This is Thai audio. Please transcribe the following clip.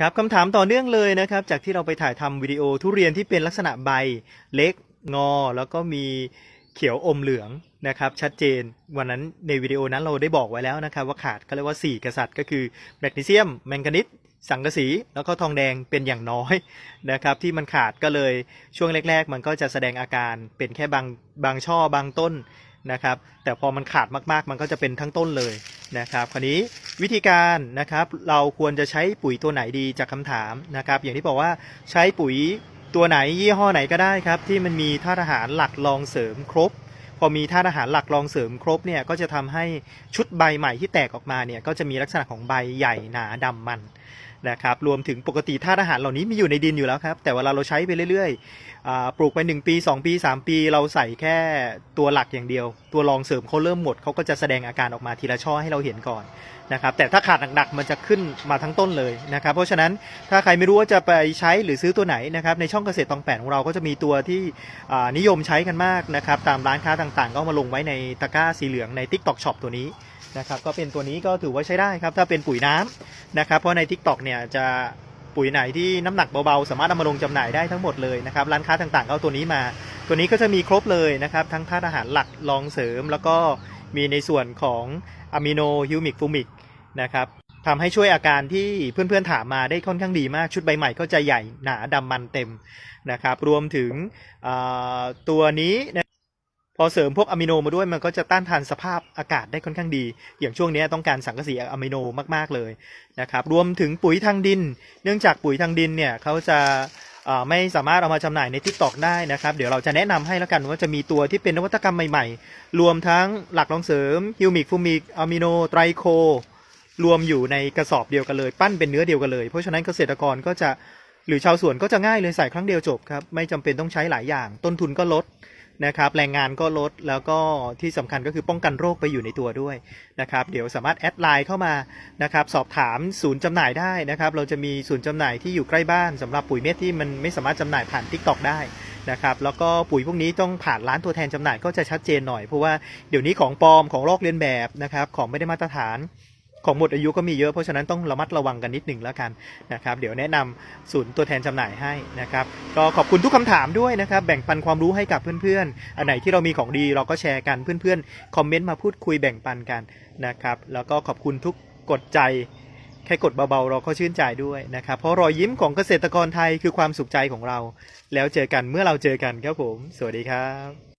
ครับคำถามต่อเนื่องเลยนะครับ จากที่เราไปถ่ายทำวิดีโอทุเรียนที่เป็นลักษณะใบเล็กงอ แล้วก็มีเขียวอมเหลืองนะครับ ชัดเจนวันนั้นในวิดีโอนั้นเราได้บอกไว้แล้วนะครับ ว่าขาดก็เรียกว่า 4 กษัตริย์ก็คือแมกนีเซียม แมงกานิสสังกะสีแล้วก็ทองแดงเป็นอย่างน้อยนะครับที่มันขาดก็เลยช่วงแรก ๆ มันก็จะแสดงอาการเป็นแค่บางบางช่อบางต้นนะครับแต่พอมันขาดมากๆ มันก็จะเป็นทั้งต้นเลยนะครับคราวนี้ วิธีการนะครับเราควรจะใช้ปุ๋ยตัวไหนดีจากคำถามนะครับ อย่างที่บอกว่าใช้ปุ๋ยตัวไหนยี่ห้อไหนก็ได้ครับ ที่มันมีธาตุอาหารหลักรองเสริมครบ พอมีธาตุอาหารหลักรองเสริมครบเนี่ยก็จะทำให้ชุดใบใหม่ที่แตกออกมาเนี่ยก็จะมีลักษณะของใบใหญ่หนาดำมัน นะครับรวมถึงปกติธาตุอาหารเหล่านี้มีอยู่ในดินอยู่แล้วครับ แต่เวลาเราใช้ไปเรื่อยๆปลูกไป 1 ปี 2 ปี 3 ปี เราใส่แค่ตัวหลักอย่างเดียว ตัวรองเสริมเขาเริ่มหมดเขาก็จะแสดงอาการออกมาทีละช่อให้เราเห็นก่อนนะครับแต่ถ้าขาดหนักๆมันจะขึ้นมาทั้งต้นเลยนะครับเพราะฉะนั้นถ้าใครไม่รู้ว่าจะไปใช้หรือซื้อตัวไหนนะครับในช่องเกษตรตองแปดของเราก็จะมีตัวที่นิยมใช้กันมากนะครับตามร้านค้าต่างๆ ก็มาลงไว้ในตะกร้าสีเหลืองใน TikTok Shop ตัวนี้นะครับก็เป็นตัวนี้ก็ถือว่าใช้ได้ครับถ้าเป็นปุ๋ยน้ำนะครับเพราะใน TikTok เนี่ยจะปุ๋ยไหนที่น้ำหนักเบาๆ สามารถเอามาลงจำหน่ายได้ทั้งหมดเลยนะครับร้านค้าต่างๆก็เอาตัวนี้มา ตัวนี้ก็จะมีครบเลยนะครับทั้งธาตุอาหารหลักรองเสริม แล้วก็มีในส่วนของอะมิโนฮิวมิกฟูมิกนะครับทำให้ช่วยอาการที่เพื่อนๆถามมาได้ค่อนข้างดีมากชุดใบใหม่ก็จะใหญ่หนาดำมันเต็มนะครับรวมถึงตัวนี้ พอเสริมพวกอะมิโนมาด้วยมันก็จะต้านทานสภาพอากาศได้ค่อนข้างดี อย่างช่วงนี้ต้องการสังกะสีอะมิโนมาก ๆ เลยนะครับ รวมถึงปุ๋ยทางดิน เนื่องจากปุ๋ยทางดินเนี่ยเขาจะาไม่สามารถเอามาจำหน่ายในทิกตอกได้นะครับ เดี๋ยวเราจะแนะนำให้แล้วกันว่าจะมีตัวที่เป็นนวัตกรรมใหม่ๆ รวมทั้งหลักรองเสริมฮิวมิกฟูมิกอะมิโนไตรโค รวมอยู่ในกระสอบเดียวกันเลย ปั้นเป็นเนื้อเดียวกันเลย เพราะฉะนั้นเกษตรกรก็จะหรือชาวสวนก็จะง่ายเลยใส่ครั้งเดียวจบครับไม่จำเป็นต้องใช้หลายอย่าง ต้นทุนก็ลด นะครับแรงงานก็ลดแล้วก็ที่สำคัญก็คือป้องกันโรคไปอยู่ในตัวด้วยนะครับเดี๋ยวสามารถแอดไลน์เข้ามานะครับสอบถามศูนย์จำหน่ายได้นะครับเราจะมีศูนย์จำหน่ายที่อยู่ใกล้บ้านสำหรับปุ๋ยเม็ดที่มันไม่สามารถจำหน่ายผ่าน t ิ k t o k ได้นะครับแล้วก็ปุ๋ยพวกนี้ต้องผ่านร้านตัวแทนจำหน่ายก็จะชัดเจนหน่อยเพราะว่าเดี๋ยวนี้ของปลอมของลอกเลียนแบบนะครับของไม่ได้มาตรฐาน ของหมดอายุก็มีเยอะเพราะฉะนั้นต้องระมัดระวังกันนิดหนึ่งแล้วกันนะครับเดี๋ยวแนะนำศูนย์ตัวแทนจำหน่ายให้นะครับก็ขอบคุณทุกคำถามด้วยนะครับแบ่งปันความรู้ให้กับเพื่อนๆ อันไหนที่เรามีของดีเราก็แชร์กันเพื่อนๆคอมเมนต์มาพูดคุยแบ่งปันกันนะครับแล้วก็ขอบคุณทุกกดใจแค่กดเบาๆ เราก็ชื่นใจด้วยนะครับ เพราะรอยยิ้มของเกษตรกรไทยคือความสุขใจของเรา แล้วเจอกันเมื่อเราเจอกันครับผม สวัสดีครับ